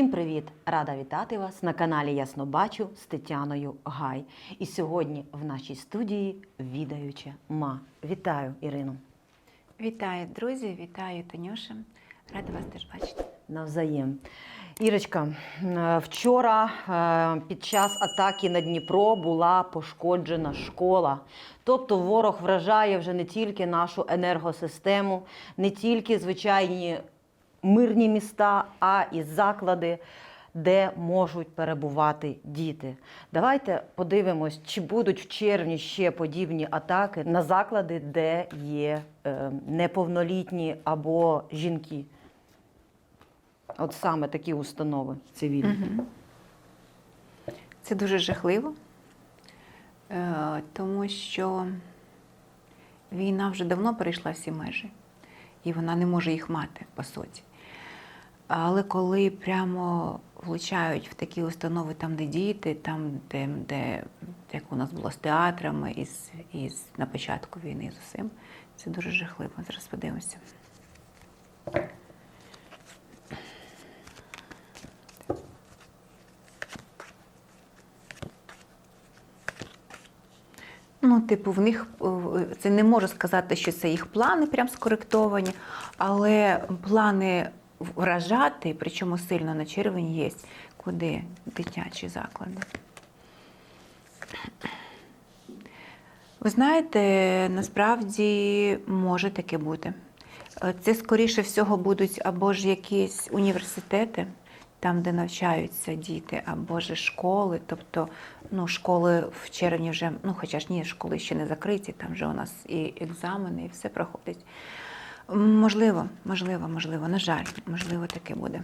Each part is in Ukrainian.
Всім привіт! Рада вітати вас на каналі Ясно Бачу з Тетяною Гай. І сьогодні в нашій студії відаюча ма. Вітаю, Ірину. Вітаю, друзі, вітаю, Танюша. Рада вас теж бачити. Навзаєм. Ірочка, е, вчора е, під час атаки на Дніпро була пошкоджена школа. Тобто ворог вражає вже не тільки нашу енергосистему, не тільки звичайні мирні міста, а і заклади, де можуть перебувати діти. Давайте подивимось, чи будуть в червні ще подібні атаки на заклади, де є е, неповнолітні або жінки. От саме такі установи цивільні. Це дуже жахливо, е, тому що війна вже давно перейшла всі межі, і вона не може їх мати, по суті. Але коли прямо влучають в такі установи, там, де діти, там, де, де як у нас було з театрами, і, з, і з, на початку війни з усім, це дуже жахливо. Зараз подивимося. Ну, типу, в них е, це не можу сказати, що це їх плани прям скоректовані, але плани вражати, причому сильно на червень є. Куди? Дитячі заклади. Ви знаєте, насправді може таке бути. Це, скоріше всього, будуть або ж якісь університети, там, де навчаються діти, або ж школи. Тобто, ну, школи в червні вже, ну, хоча ж ні, школи ще не закриті, там вже у нас і екзамени, і все проходить. Можливо, можливо, можливо, на жаль, можливо, таке буде.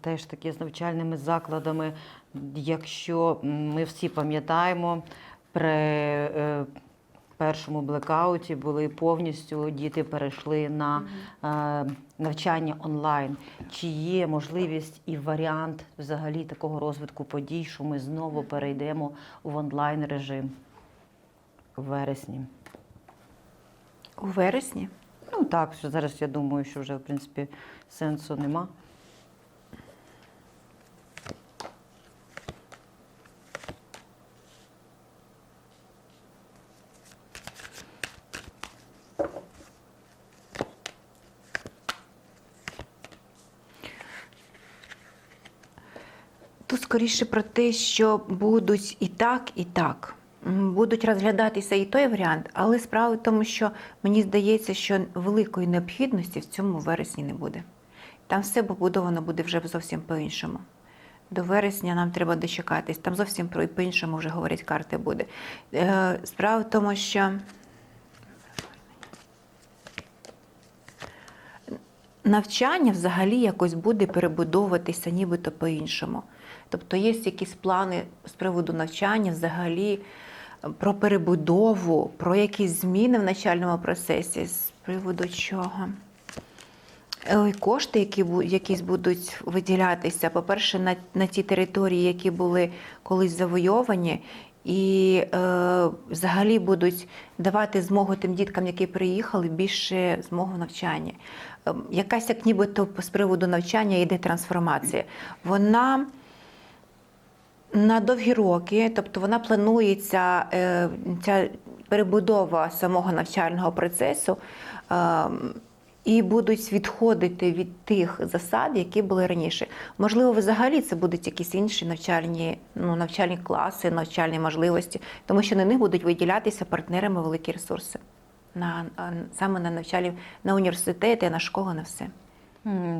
Теж таки з навчальними закладами, якщо ми всі пам'ятаємо, при е, першому блекауті були повністю діти перейшли на е, навчання онлайн. Чи є можливість і варіант взагалі такого розвитку подій, що ми знову перейдемо в онлайн режим в вересні? У вересні Ну так, що зараз я думаю, що вже в принципі сенсу нема. Тут скоріше про те, що будуть і так, і так. Будуть розглядатися і той варіант, але справа в тому, що мені здається, що великої необхідності в цьому вересні не буде. Там все побудовано буде вже зовсім по-іншому. До вересня нам треба дочекатись. Там зовсім по-іншому вже говорять карти буде. Е, Справа в тому, що навчання взагалі якось буде перебудовуватися нібито по-іншому. Тобто є якісь плани з приводу навчання взагалі про перебудову, про якісь зміни в навчальному процесі, з приводу чого. Ой, Кошти, які якісь будуть виділятися, по-перше, на, на ті території, які були колись завойовані, і е, взагалі будуть давати змогу тим діткам, які приїхали, більше змогу в навчанні. Е, якась як нібито з приводу навчання йде трансформація. Вона на довгі роки, тобто вона планується, е, ця перебудова самого навчального процесу. е, І будуть відходити від тих засад, які були раніше. Можливо, взагалі це будуть якісь інші навчальні, ну, навчальні класи, навчальні можливості, тому що на них будуть виділятися партнерами великі ресурси на саме на навчалі, на університети, на школи, на все.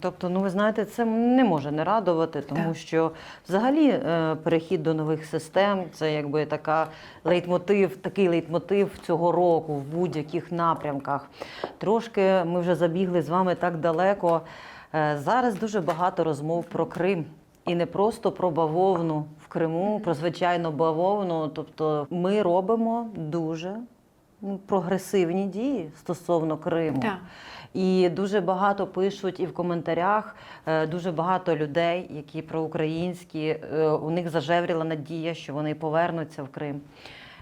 Тобто, ну ви знаєте, це не може не радувати, тому Так. що взагалі е, перехід до нових систем це якби така лейтмотив, такий лейтмотив цього року в будь-яких напрямках. Трошки ми вже забігли з вами так далеко. Е, Зараз дуже багато розмов про Крим. І не просто про бавовну в Криму, про звичайну бавовну. Тобто ми робимо дуже ну, прогресивні дії стосовно Криму. Так. І дуже багато пишуть і в коментарях, е, дуже багато людей, які проукраїнські, е, у них зажевріла надія, що вони повернуться в Крим.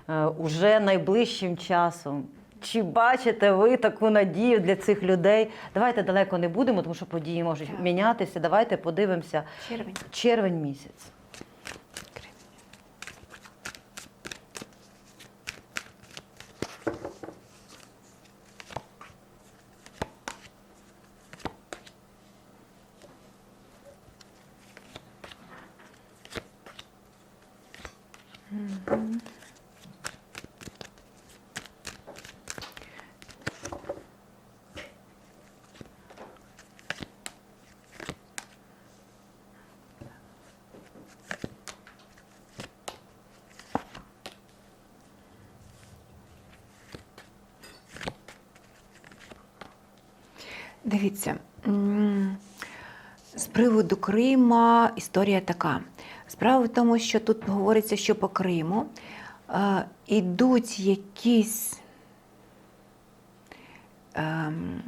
Е, Уже найближчим часом Чи бачите ви таку надію для цих людей? Давайте далеко не будемо, тому що події можуть Так. мінятися. Давайте подивимося. Червень. Червень місяць. Дивіться, з приводу Крима історія така. Справа в тому, що тут говориться, що по Криму е, ідуть якісь ем,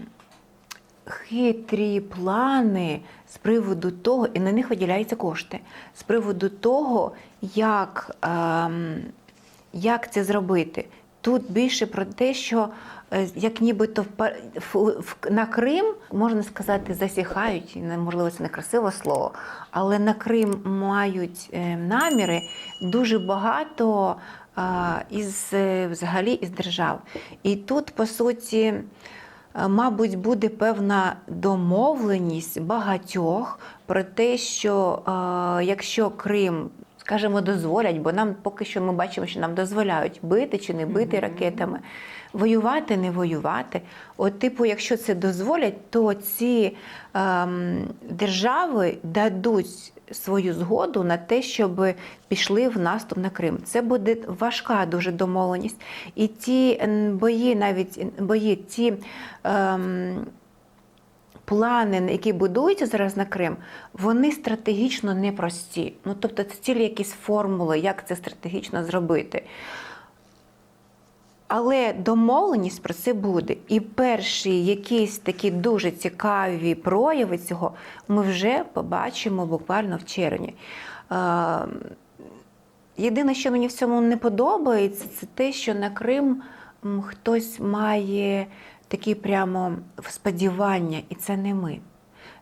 хитрі плани з приводу того, і на них виділяються кошти, з приводу того, як, ем, як це зробити. Тут більше про те, що е, як нібито на Крим, можна сказати, засіхають, можливо, це не красиве слово, але на Крим мають е, наміри дуже багато із е, взагалі із держав. І тут, по суті, мабуть, буде певна домовленість багатьох про те, що якщо Крим, скажімо, дозволять, бо нам поки що ми бачимо, що нам дозволяють бити чи не бити Мгм. ракетами, воювати, не воювати. От, типу, якщо це дозволять, то ці ем, держави дадуть свою згоду на те, щоб пішли в наступ на Крим. Це буде важка дуже домовленість. І ті бої, навіть бої, ті. Ем, Плани, які будуються зараз на Крим, вони стратегічно непрості. Ну, тобто, це цілі якісь формули, як це стратегічно зробити. Але домовленість про це буде. І перші якісь такі дуже цікаві прояви цього ми вже побачимо буквально в червні. Е, Єдине, що мені в цьому не подобається, це те, що на Крим хтось має такі прямо сподівання, і це не ми.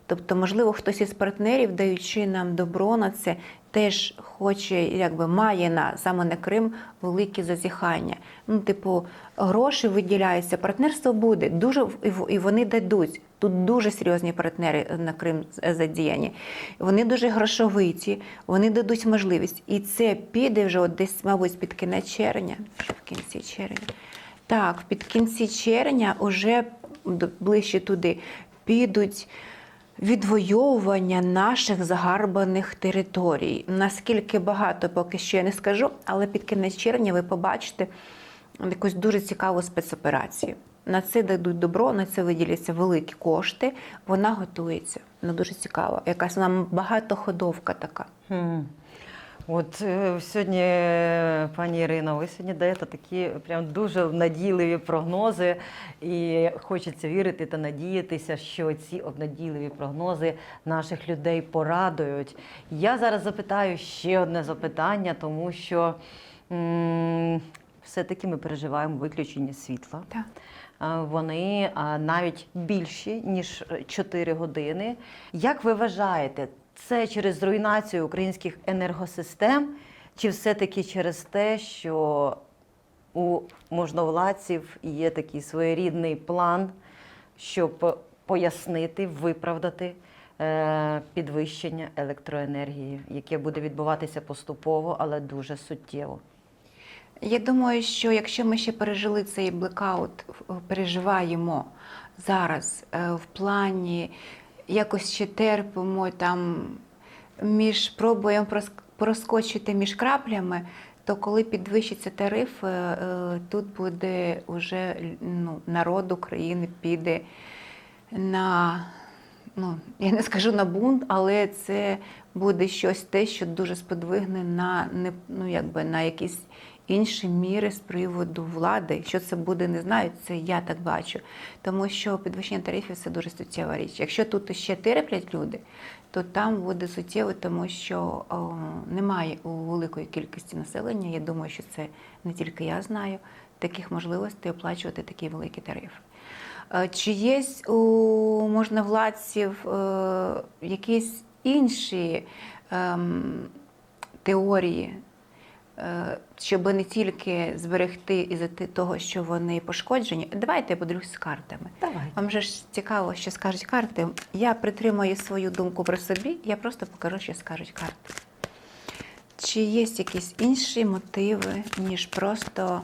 Тобто, можливо, хтось із партнерів, даючи нам добро на це, теж хоче, якби має на саме на Крим великі зазіхання. Ну, типу, гроші виділяються, партнерство буде дуже і вони дадуть. Тут дуже серйозні партнери на Крим задіяні. Вони дуже грошовиті, вони дадуть можливість. І це піде вже от десь, мабуть, під кінець червня, в кінці червня. Так, під кінці червня, уже ближче туди, підуть відвоювання наших загарбаних територій. Наскільки багато, поки що я не скажу, але під кінець червня ви побачите якусь дуже цікаву спецоперацію. На це дадуть добро, на це виділяться великі кошти. Вона готується. Вона дуже цікава. Якась вона багатоходовка така. От е, сьогодні, пані Ірино, ви сьогодні даєте такі прям дуже надійливі прогнози, і хочеться вірити та надіятися, що ці обнадійливі прогнози наших людей порадують. Я зараз запитаю ще одне запитання, тому що все-таки ми переживаємо виключення світла. Так. Вони навіть більші, ніж 4 години. Як ви вважаєте, це через руйнацію українських енергосистем, чи все-таки через те, що у можновладців є такий своєрідний план, щоб пояснити, виправдати е, підвищення електроенергії, яке буде відбуватися поступово, але дуже суттєво? Я думаю, що якщо ми ще пережили цей блекаут, переживаємо зараз е, в плані якось ще терпимо там між пробуємо проскочити між краплями, то коли підвищиться тариф, е, е, тут буде вже ну, народ України піде на, ну, я не скажу на бунт, але це буде щось те, що дуже сподвигне на, ну, якби, на якісь інші міри з приводу влади. Що це буде, не знаю, це я так бачу. Тому що підвищення тарифів це дуже суттєва річ. Якщо тут ще терплять люди, то там буде суттєво, тому що о, немає у великої кількості населення. Я думаю, що це не тільки я знаю. таких можливостей оплачувати такі великі тарифи. Е, Чи є у можновладців е, якісь інші ем, теорії, щоб не тільки зберегти із-за того, що вони пошкоджені? Давайте я поділюсь з картами. Давайте. Вам же ж цікаво, що скажуть карти. Я притримую свою думку про собі, я просто покажу, що скажуть карти. Чи є якісь інші мотиви, ніж просто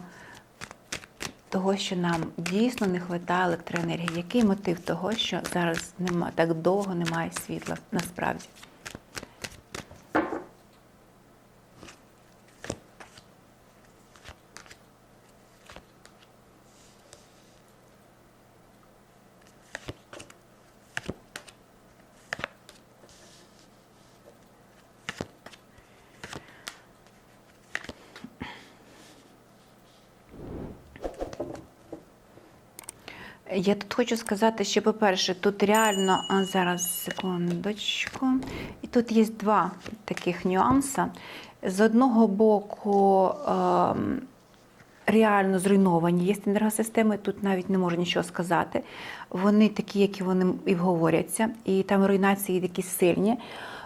того, що нам дійсно не вистачає електроенергії? Який мотив того, що зараз нема, так довго немає світла насправді? Я тут хочу сказати, що, по-перше, тут реально а, зараз секундочку. І тут є два таких нюанси. З одного боку, ем, реально зруйновані є енергосистеми, тут навіть не можу нічого сказати. Вони такі, які вони і говоряться, і там руйнації такі сильні.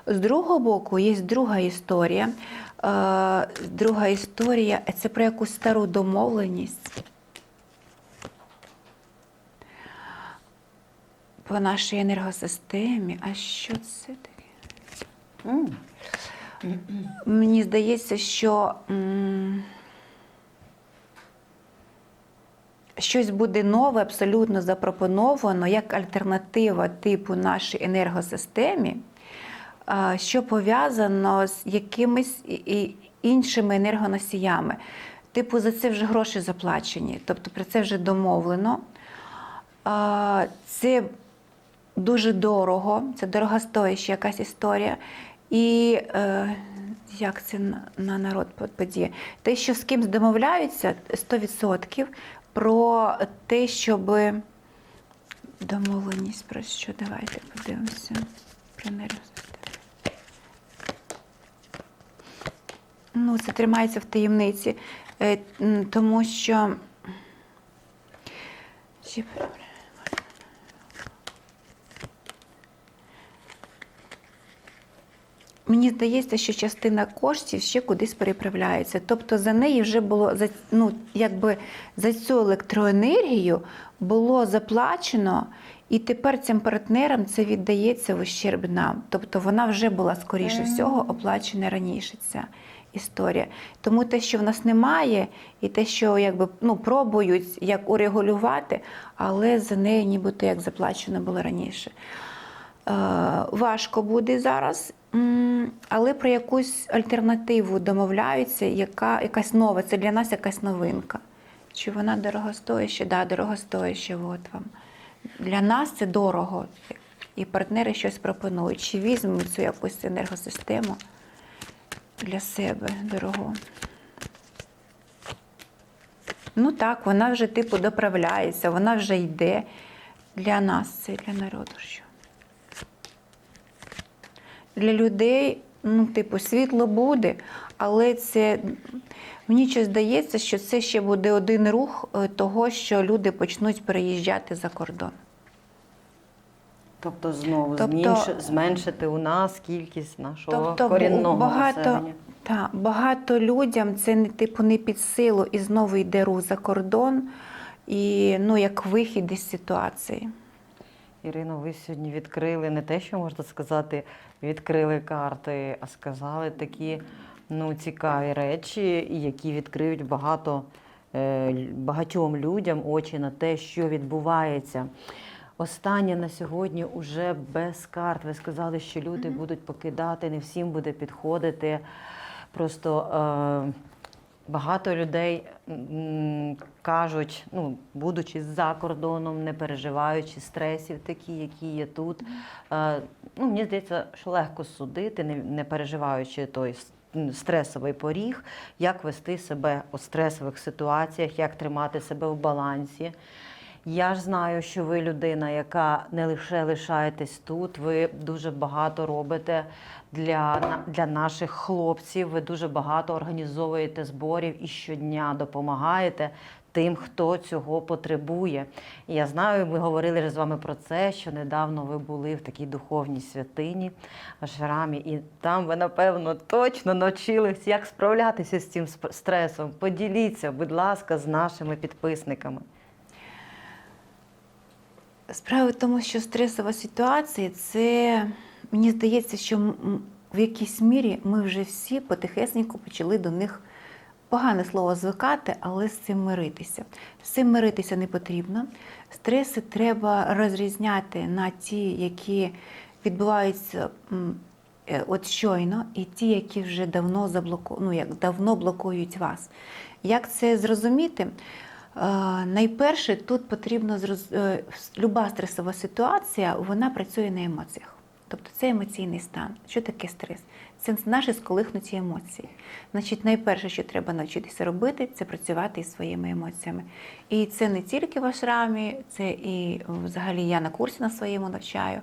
З другого боку, є друга історія. Е, друга історія це про якусь стару домовленість. По нашій енергосистемі. А що це таке? М. Мені здається, що м, щось буде нове, абсолютно запропоновано як альтернатива типу нашій енергосистемі, що пов'язано з якимись іншими енергоносіями. Типу, за це вже гроші заплачені, тобто про це вже домовлено. Це дуже дорого, це дорогостояща якась історія. І е, як це на, на народ подіє? Те, що з кимсь домовляються, 100% про те, щоб домовленість про що? Давайте подивимося. Про. Ну, це тримається в таємниці, е, тому що. Мені здається, що частина коштів ще кудись переправляється. Тобто за неї вже було за ну, якби за цю електроенергію було заплачено, і тепер цим партнерам це віддається в ущерб нам. Тобто вона вже була, скоріше всього, оплачена раніше ця історія. Тому те, що в нас немає, і те, що якби ну, пробують як урегулювати, але за неї нібито як заплачено було раніше. Е, важко буде зараз, але про якусь альтернативу домовляються, яка якась нова. Це для нас якась новинка. Чи вона дорогостояща? Да, дорогостояща, от вам. Для нас це дорого. І партнери щось пропонують. Чи візьмуть цю якусь енергосистему для себе дорогу? Ну так, вона вже типу доправляється, вона вже йде для нас, це для народу. Що? Для людей, ну, типу, світло буде, але це мені щось здається, що це ще буде один рух е, того, що люди почнуть переїжджати за кордон. Тобто знову Тобто- зменшити у нас кількість нашого Тобто корінного багато, населення. та, багато людям це не типу не під силу і знову йде рух за кордон, і ну як вихід із ситуації. Ірино, ви сьогодні відкрили не те, що можна сказати, відкрили карти, а сказали такі ну, цікаві речі, які відкриють багато, е, багатьом людям очі на те, що відбувається. Останнє на сьогодні уже без карт. Ви сказали, що люди будуть покидати, не всім буде підходити. Просто е, багато людей кажуть, ну, будучи за кордоном, не переживаючи стресів, такі, які є тут. Е, ну, мені здається, що легко судити, не переживаючи той стресовий поріг, як вести себе у стресових ситуаціях, як тримати себе в балансі. Я ж знаю, що ви людина, яка не лише лишаєтесь тут, ви дуже багато робите для, для наших хлопців. Ви дуже багато організовуєте зборів і щодня допомагаєте. тим, хто цього потребує. Я знаю, ми говорили з вами про це, що недавно ви були в такій духовній святині в Ашрамі, і там ви, напевно, точно навчились, як справлятися з цим стресом. Поділіться, будь ласка, з нашими підписниками. Справа в тому, що стресова ситуація це мені здається, що в якійсь мірі ми вже всі потихесеньку почали до них погане слово звикати, але з цим миритися. З цим миритися не потрібно. Стреси треба розрізняти на ті, які відбуваються е, от щойно, і ті, які вже давно заблоку... ну, як давно блокують вас. Як це зрозуміти? Е, Найперше, тут потрібно зроз... е, люба стресова ситуація, вона працює на емоціях. Тобто це емоційний стан. Що таке стрес? Це наші сколихнуті емоції. Значить, найперше, що треба навчитися робити, це працювати із своїми емоціями. І це не тільки в ашрамі, це і взагалі я на курсі на своєму навчаю,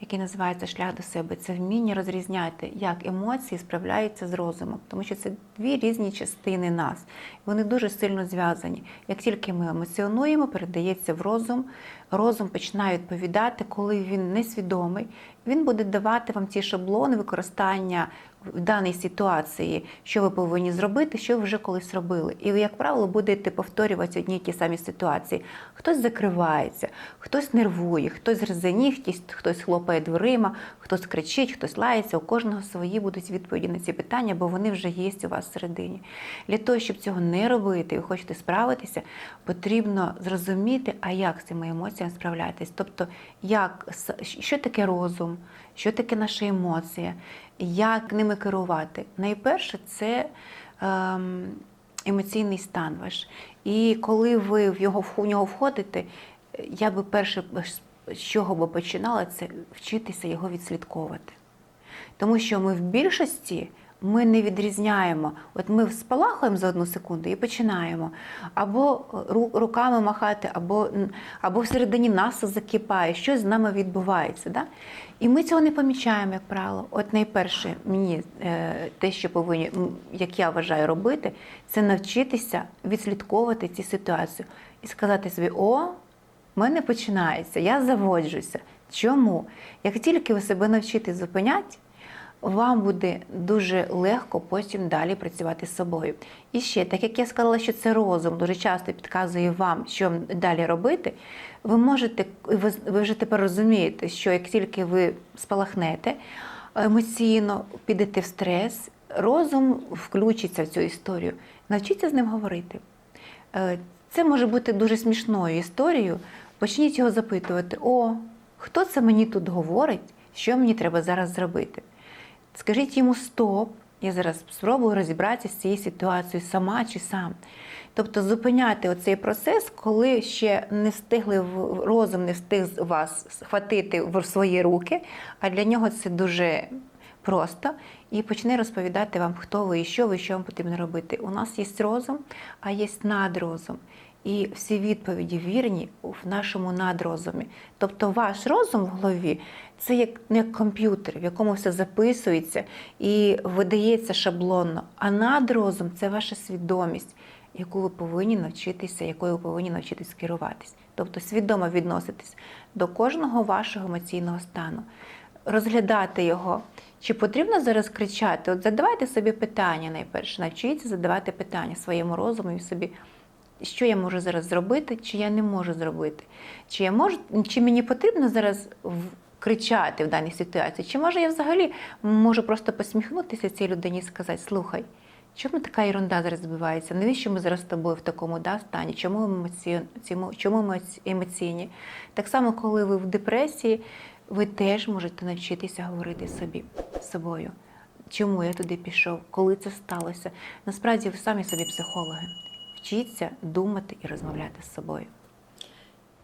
який називається Шлях до себе. Це вміння розрізняти, як емоції справляються з розумом, тому що це дві різні частини нас. Вони дуже сильно зв'язані. Як тільки ми емоціонуємо, передається в розум, розум починає відповідати, коли він несвідомий, він буде давати вам ці шаблони використання в даній ситуації, що ви повинні зробити, що ви вже колись робили. І ви, як правило, будете повторювати одні й ті самі ситуації. Хтось закривається, хтось нервує, хтось гризе нігті, хтось хлопає дверима, хтось кричить, хтось лається. У кожного свої будуть відповіді на ці питання, бо вони вже є у вас всередині. Для того, щоб цього не робити, і хочете справитися, потрібно зрозуміти, а як з цими емоціями справлятись. Тобто, як, що таке розум, що таке наша емоція, як ними керувати. Найперше це ем, емоційний стан ваш. І коли ви в його в нього входите, я би перше з чого би починала, це вчитися його відслідковувати. Тому що ми в більшості ми не відрізняємо. От ми спалахуємо за одну секунду і починаємо або ру- руками махати, або, або всередині нас закипає, щось з нами відбувається. Да? І ми цього не помічаємо, як правило. От найперше, мені е, те, що повинні, як я вважаю, робити, це навчитися відслідковувати ці ситуації і сказати собі: о, в мене починається, я заводжуся. Чому? Як тільки ви себе навчите зупиняти, вам буде дуже легко потім далі працювати з собою. І ще, так як я сказала, що це розум дуже часто підказує вам, що далі робити, ви можете, ви, вже тепер розумієте, що як тільки ви спалахнете емоційно, підете в стрес, розум включиться в цю історію. Навчіться з ним говорити. Е, Це може бути дуже смішною історією. Почніть його запитувати: о, хто це мені тут говорить, що мені треба зараз зробити? Скажіть йому стоп, я зараз спробую розібратися з цією ситуацією сама чи сам. Тобто зупиняти оцей процес, коли ще не встигли в розум, не встиг вас схватити в свої руки, а для нього це дуже просто, і почне розповідати вам, хто ви і що ви, що вам потрібно робити. У нас є розум, а є надрозум. І всі відповіді вірні в нашому надрозумі. Тобто ваш розум в голові це як, ну, як комп'ютер, в якому все записується і видається шаблонно. А надрозум це ваша свідомість, яку ви повинні навчитися, якою ви повинні навчитись керуватись. Тобто свідомо відноситись до кожного вашого емоційного стану, розглядати його. Чи потрібно зараз кричати? От задавайте собі питання найперше, навчіться задавати питання своєму розуму і собі що я можу зараз зробити, чи я не можу зробити. Чи я можу, чи мені потрібно зараз кричати в даній ситуації, чи може я взагалі можу просто посміхнутися цій людині і сказати: слухай, чому така ерунда зараз відбувається? Навіщо ми зараз з тобою в такому да, стані? Чому ми емоці... чому ми емоційні? Так само, коли ви в депресії, ви теж можете навчитися говорити собі собою. Чому я туди пішов? Коли це сталося? Насправді ви самі собі психологи. Вчіться думати і розмовляти з собою.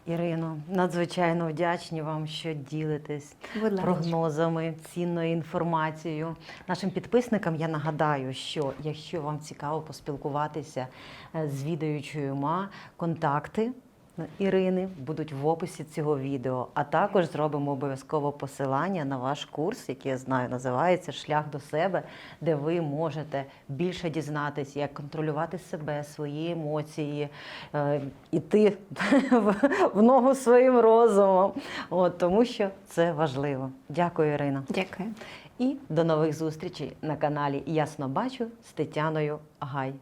Ірино, надзвичайно вдячні вам, що ділитесь Будь прогнозами, цінною інформацією. Нашим підписникам я нагадаю, що якщо вам цікаво поспілкуватися е, з відаючою ма, контакти Ірини будуть в описі цього відео, а також зробимо обов'язково посилання на ваш курс, який я знаю, називається Шлях до себе, де ви можете більше дізнатися, як контролювати себе, свої емоції, е, іти в, в ногу своїм розумом. От, тому що це важливо. Дякую, Ірина. Дякую. І до нових зустрічей на каналі Ясно Бачу з Тетяною Гай.